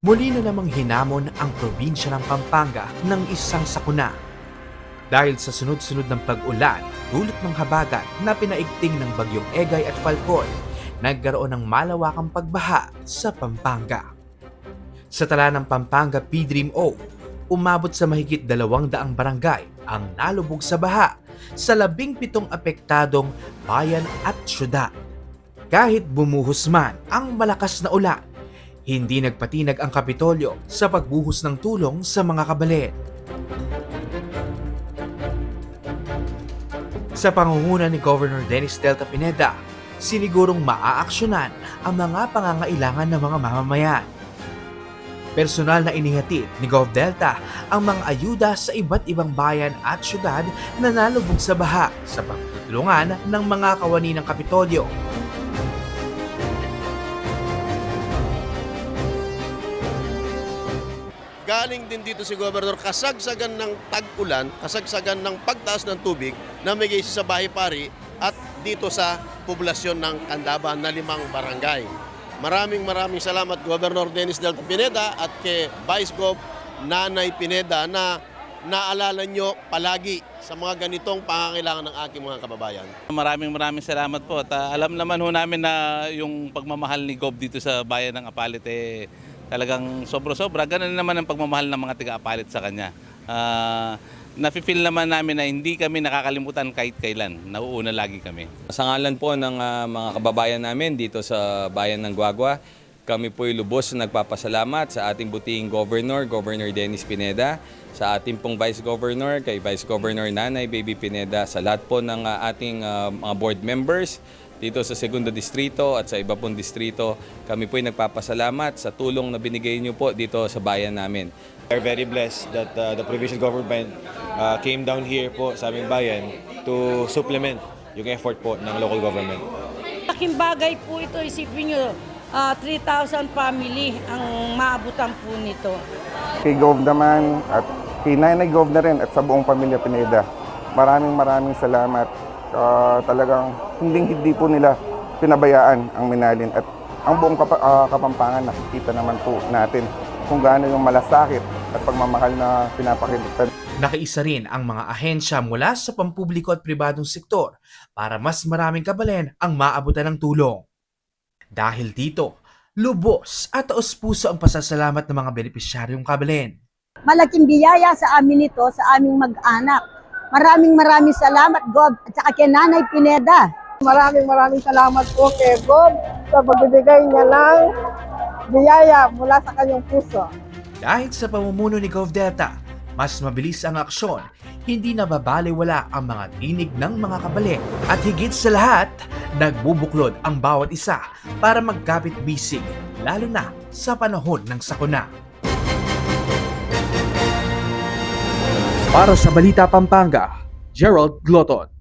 Muli na namang hinamon ang probinsya ng Pampanga ng isang sakuna. Dahil sa sunod-sunod ng pag-ulan, dulot ng habagat na pinaigting ng bagyong Egay at Falcon, nagkaroon ng malawakang pagbaha sa Pampanga. Sa tala ng Pampanga P-Dream O, umabot sa mahigit dalawang daang barangay ang nalubog sa baha sa labing pitong apektadong bayan at syudad. Kahit bumuhos man ang malakas na ulan, hindi nagpatinag ang Kapitolyo sa pagbuhos ng tulong sa mga kabalit. Sa pangunguna ni Governor Dennis Delta Pineda, sinigurong maaaksyonan ang mga pangangailangan ng mga mamamayan. Personal na inihatid ni Gov Delta ang mga ayuda sa iba't ibang bayan at syudad na nalubog sa baha sa pagtutulungan ng mga kawani ng Kapitolyo. Galing din dito si Gobernador kasagsagan ng tag-ulan, kasagsagan ng pagtaas ng tubig na may sa bahay pari at dito sa poblasyon ng Candaban na limang barangay. Maraming maraming salamat Governor Dennis Delta Pineda at kay Vice Gov Nanay Pineda na naalala nyo palagi sa mga ganitong pangangailangan ng aking mga kababayan. Maraming maraming salamat po. At ah, alam naman ho namin na yung pagmamahal ni Gob dito sa bayan ng Apalit eh, talagang sobra-sobra. Ganun naman ang pagmamahal ng mga taga-Apalit sa kanya. Ah, nafe-feel naman namin na hindi kami nakakalimutan kahit kailan. Nauuna lagi kami. Sa ngalan po ng ah, mga kababayan namin dito sa bayan ng Guagua, kami po'y lubos na nagpapasalamat sa ating butihing Governor, Governor Dennis Pineda, sa ating pong Vice Governor, kay Vice Governor Nanay Baby Pineda, sa lahat po ng ah, ating ah, mga board members dito sa Segundo Distrito at sa iba pong distrito. Kami po'y nagpapasalamat sa tulong na binigay niyo po dito sa bayan namin. We are very blessed that uh, the provincial government uh, came down here po sa aming bayan to supplement yung effort po ng local government. Laking bagay po ito, isipin nyo, ah, 3,000 family ang maabutan po nito. kay Gov naman at kay Nanay Gov na rin at sa buong pamilya Pineda. Maraming maraming salamat. Ah, talagang hindi hindi po nila pinabayaan ang Minalin at ang buong kapa- ah, Kapampangan nakikita naman po natin kung gaano yung malasakit at pagmamahal na pinapakita Nakiisa rin ang mga ahensya mula sa pampubliko at pribadong sektor para mas maraming kabalen ang maabutan ng tulong. Dahil dito, lubos at taos puso ang pasasalamat ng mga benepisyaryong kabalen. malaking biyaya sa amin ito, sa aming mag-anak. Maraming maraming salamat, Gob, at saka kay Nanay Pineda. Maraming maraming salamat po kay Bob sa pagbibigay niya ng biyaya mula sa kanyang puso. Dahil sa pamumuno ni Gov Delta, mas mabilis ang aksyon, hindi nababaliwala ang mga tinig ng mga kabalen. At higit sa lahat, nagbubuklod ang bawat isa para magkapit bisig, lalo na sa panahon ng sakuna. Para sa Balita Pampanga, Gerald Gloton.